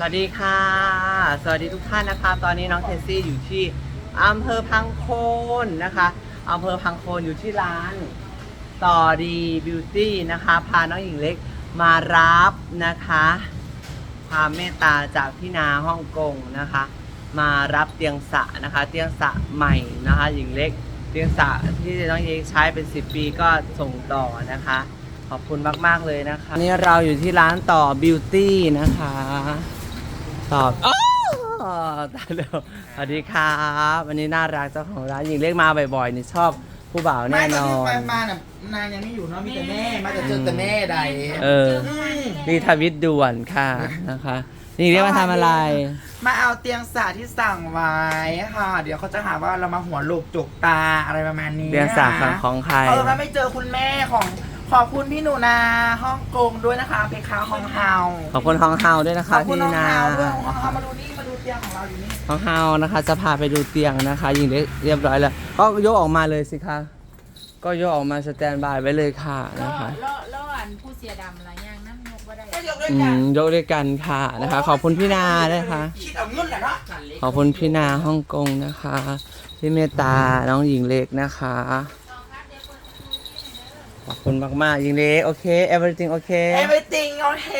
สวัสดีค่ะ สวัสดีทุกท่านนะคะ ตอนนี้น้องเทสซี่อยู่ที่อำเภอพังโคนนะคะอำเภอพังโคนอยู่ที่ร้านต่อดีบิวตี้นะคะ พาน้องหญิงเล็กมารับนะคะ ความเมตตาจากพี่นาฮ่องกงนะคะ มารับเตียงสะนะคะ เตียงสะใหม่นะคะ หญิงเล็ก เตียงสะที่น้องหญิงเล็กใช้เป็น 10 ปีก็ส่งต่อนะคะ ขอบคุณมาก ๆ เลยนะคะนี่เราอยู่ที่ร้านต่อบิวตี้นะคะ ตอบอ๋อตายแล้วสวัสดีครับวันนี้น่ารักเจ้าของร้านหญิงเล็กมาบ่อยๆนี่ชอบผู้บ่าวแน่นอไม่ตนที่ไปมาน่ะนางยังไม่อยู่เนาะมีแต่แม่ มาแต่เจอแต่แม่ใดเออ นี่ทวิตด่วนค่ะนะคะหญิงเล็กมาทำอะไร มาเอาเตียงสาที่สั่งไว้ค่ะ เดี๋ยวเขาจะหาว่าเรามาหัวลูกจุกตาอะไรประมาณนี้เรียนสาขานะคะของใคร เออถ้าไม่เจอคุณแม่ของ ขอบคุณพี่หนูนาฮ่องกงด้วยนะคะเพคาฮ่องเฮาขอบคุณฮองเฮาด้วยนะขคะอบคุณที่ฮ่องนาเฮาด้วยฮ่องเฮามาดูนี่มาดูเตียงของเราอยู่นี่ฮองเฮานะคะ จะพาไปดูเตียงนะคะหญิงเล็กเรียบร้อยแล้ว ก็ยกออกมาเลยสิคะ ก็ยกออกมาสแตนบายไว้เลยค่ะล่อนะคะล่อล่ออันผู้เสียดำอะไรอย่างนั่งยกว่าได้ก็ยกด้วยอืกันมยกด้วยกันค่ะนะคะ ขอบคุณพี่นาด้วยค่ะ คิดเอาเงินแหละเนาะขอบคุณพี่นาฮ่องกงนะคะ พี่เมตตาน้องหญิงเล็กนะคะ ขอบคุณมากๆหญิงเล็กโอเค everything โอเคเอเวอร์ติงโอเค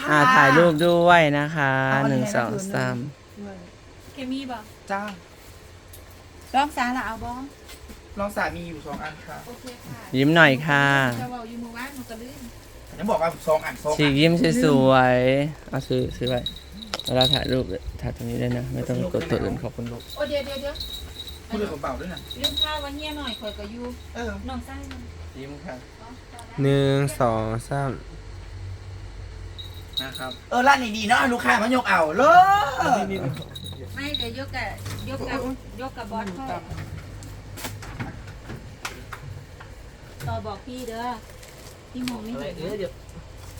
ค่ะ อ่าถ่ายรูปด้วยนะคะเอาหนึ่งเลยสองให้ดูสามเคมีบ่จ้าร้องสาละเอาบ้องน้องสามีอยู่สองอันค่ะโอเคค่ะยิ้มหน่อยค่ะ จะบอกอยู่มือว่านมันก็ลื่นยังบอกว่าสองอันสองฉีอักนยิ้มสวยๆเอาซื้อซื้อไว้เวลาถ่ายรูปถ่ายตรงนี้ได้นะ ไม่ต้องกดตัวอื่นขอบคุณลูกโอ้เดี๋ยวเดี๋ยวเดี๋ยวพูดเรื่องเปล่าๆด้วยนะลืมข้าววันเงี้ยหน่อยคอยก็อยู่เออน้องไส้มัน ยิ้มค่ะหนึ่งสองสามนะครับเออร้านนี้ดีเนาะลูกค้ามายกเอาเลยไม่เดี๋ยวยกกับยกกับยกกับบอสค่อยต่อบอกพี่เด้อพี่มองไม่เห็น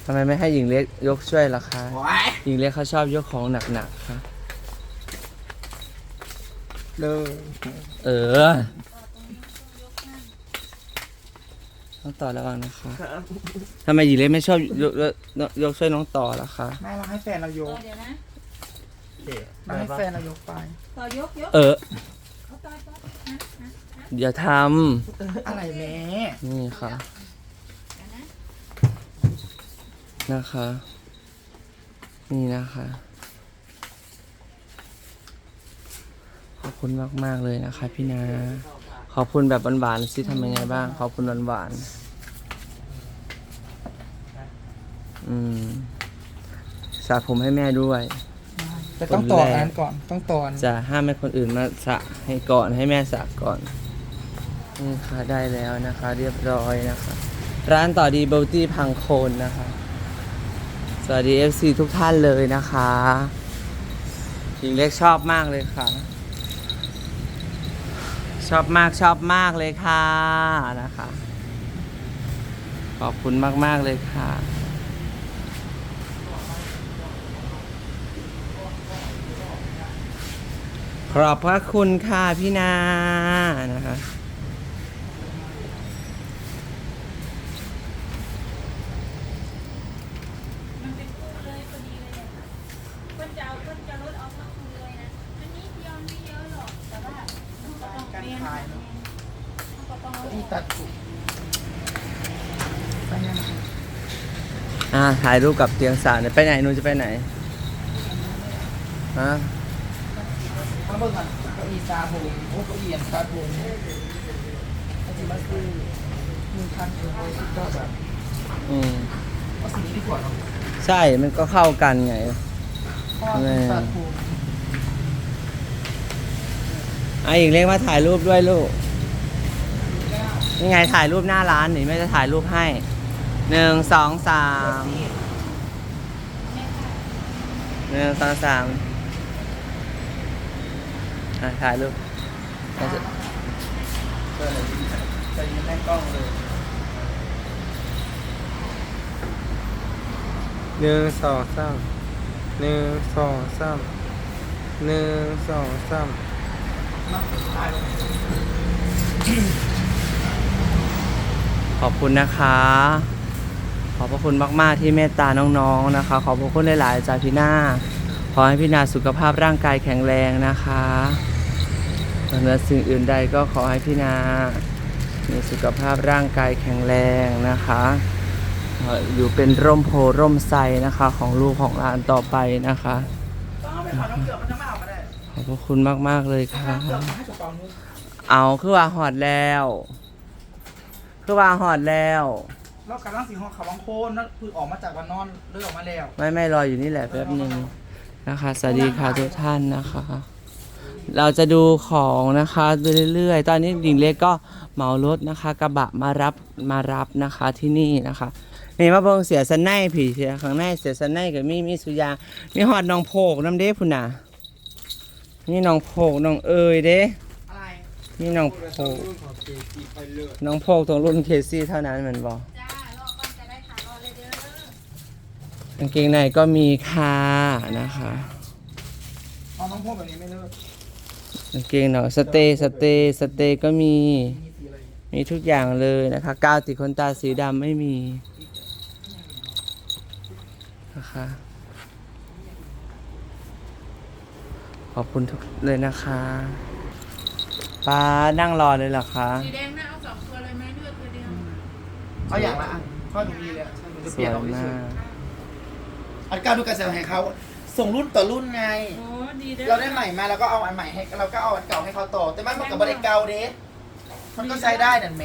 ทำไมไม่ให้หญิงเล็กยกช่วยล่ะคะโอ้ยหญิงเล็กเขาชอบยกของหนักๆค่ะหนึ่งเออ ต้องต่อระวังนะคะทำไมหญิงเล็กไม่ชอบยกยกยกช่วยน้องต่อล่ะคะ ไม่เราให้แฟนเรายเอกอเดี๋ยวนะ เราให้แฟนเรายกไปต่อยกยกเออ เขาต่อยต่อยนะนะอย่าทอะไรแม่ำนี่ค่ะ เดี๋ยวนะนะคะ นี่นะคะ ขอบคุณมาก ๆ เลยนะคะ พี่นา ขอบคุณแบบหวานๆสิทำยังไงบ้าง ขอบคุณหวานๆ อืมสระผมให้แม่ด้วย แต่ต้องต่ออันนั้นก่อนต้องต่ออันจะห้ามให้คนอื่นมาสระให้ก่อนให้แม่สระก่อนนี่ค่ะได้แล้วนะคะ เรียบร้อยนะคะ ร้านต่อดีเบลตี้พังโคนนะคะ สวัสดี FC ทุกท่านเลยนะคะหญิงเล็กชอบมากเลยค่ะ ชอบมากชอบมากเลยค่ะนะคะ ขอบคุณมาก ๆ เลยค่ะ อบพระคุณค่ะพี่นานะคะมันเป็นคู่เลยพอดีเลยอะเพิ่นจะเพิ่นจะลดเอาทั้งคู่เลยนะอันนี้เดียวไม่เยอะหรอกแต่ว่าก็ต้องเปลี่ยต้องตีตัดถูกไปยังไงอ่าถ่ายรูปกับเตียงสาวเนี่ยไปไหนหนูจะไปไหนฮะ มาเบิ่งก่อนเก้าอี้ซาโฮมโอ้เก้าอี้อันซาโฮมก็จะมาซื้อหนึ่งพันถึงร้อยสิบเก้าบาทอืมเอาสีนี้ดีกว่าเนาะใช่มันก็เข้ากันไงเพราะว่าเป็นซาโฮมไอ้อีกเล็กมาถ่ายรูปด้วยลูกนี่ไงถ่ายรูปหน้าร้านหนี่แม่จะถ่ายรูปให้หนึ่งสองสามหนึ่งสองสาม อะถ่ายรูปแม่จะเออจะยืนแม่กล้องเลยหนึ่งสองสามหนึ่งสองสามหนึ่งสองสามมาถ่ายลงขอบคุณนะคะ ขอบพระคุณมาก ๆ ที่เมตตาน้อง ๆ นะคะ ขอบพระคุณหลาย ๆ จากพี่หน้าขข อให้พี่นาสุขภาพร่างกายแข็งแรงนะคะเหนือสิ่งอื่นใดก็ขอให้พี่นามีสุขภาพร่างกายแข็งแรงนะคะเอ่ออยู่เป็นร่มโพร่มไทรนะคะของลูกของหลานต่อไปนะคะต้องเอาไปขอน้ำเกลือมันจะไม่เอาก็ได้ขอบพระคุณมากๆเลยค่ะน้ำเกลือมาให้กระเป๋านึงเอาคือว่าหอดแล้ว คือว่าหอดแล้วแล้วกำลังสีห้องเขาวังโคนนั่นคือออกมาจากวันนอนเลือกออกมาแล้ว ไม่ไม่รออยู่นี่แหละแป๊บหนึ่ง นะคะ สวัสดีค่ะทุกท่านนะคะ เราจะดูของนะคะไปเรื่อยๆ ตอนนี้ดิ่งเล็กก็เหมารถนะคะ กระบะมารับมารับนะคะที่นี่นะคะนี่มาเบิ่งเสียสันในผีเสียข้างในเสียสันในกับมีมีสุยา มีหอดน้องโพกน้ำเด้พุ่นน่ะนี่น้องโพกน้องเอยเด้อะไรนี่น้องโพกน้องโพกตรงรุ่นเคซี่เท่านั้นเหมือนบอกจ้ารอก่อนจะได้ค่ะรอเลยเด้อ กางเกงในก็มีค่ะนะคะเอาน้องพวกแบบนี้ไม่เลิกกางเกงเนาะสเตย์สเตย์สเตย์ก็มี มีสีอะไรมีทุกอย่างเลยนะคะกาวติดขนตาสีดำไม่มีนะคะขอบคุณทุกเลยนะคะป้านั่งรอเลยเหรอคะ สีแดงน่าเอาสองตัวเลยไหมเลือกตัวเดียวเอาอย่างละอันข้อหนูมีเลยหนูจะสเปลี่วยนเอาไปมาสุดก อันก้าวดูกระแสให้เขาส่งรุ่นต่อรุ่นไง โอ้ดีเด้อ เราได้ใหม่มาแล้วก็เอาอันใหม่ให้เราก็เอาอันเก่าให้เขาต่อ แต่มันมันกับบริเก่าเด้มันก็ใช้ได้นั่นแหม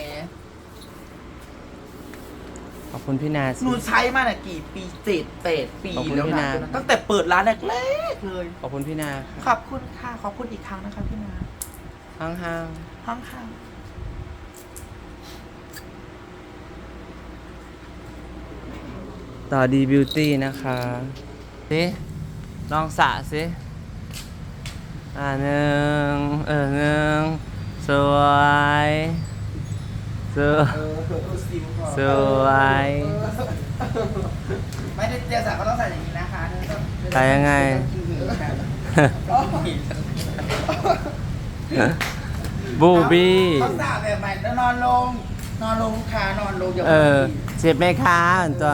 ขอบคุณพี่นาหนูใช้มาน่ะกี่ปีเจ็ดแปดปีขอบคุณแล้วพี่นะนาตั้งแต่เปิดร้านแรกๆเลย ขอบคุณพี่นาขอบคุณค่ะ ขอบคุณอีกครั้งนะคะพี่นา ห้างห้าง ห้องค่ะ ต่อดีบิวตี้นะคะสิลองสระสิอ่าหนึ่งเออหนึ่งสวยสวยเออเออซิมก่อนสวยไม่ได้เตียสาเขาต้องใส่อย่างนี้นะคะใส่ยังไงบูบี้เขาสาแบบใหม่แล้วนอนลง นอนลงลูกค้านอนลงอย่าเออเจ็บไหมคะเหมือนตัว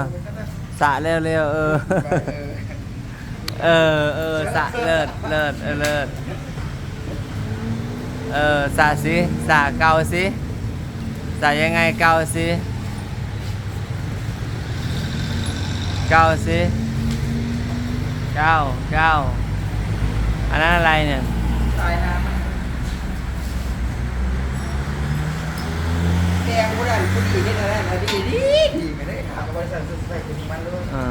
สะเร็วๆเออเออ เออเออสะเลิศเลิศเออเลิศเออสะสิสะเกาสิสะยังไงเกาสิเกาสิเกาเกาอันนั้นอะไรเนี่ยตายน้ำมันแกงกูได้กูดีนี่นะนะดีดีดีไม่ได้ ถามกับบริษัทใส่คนนี้มันเลยอ่า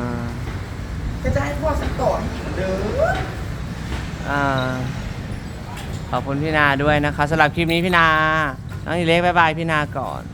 ก็จะให้พ่อสักต่อให้อีกเหมือนเดิมอ่าขอบคุณพี่นาด้วยนะคะสำหรับคลิปนี้พี่นาน้องอีเล็กบายบายพี่นาก่อนบ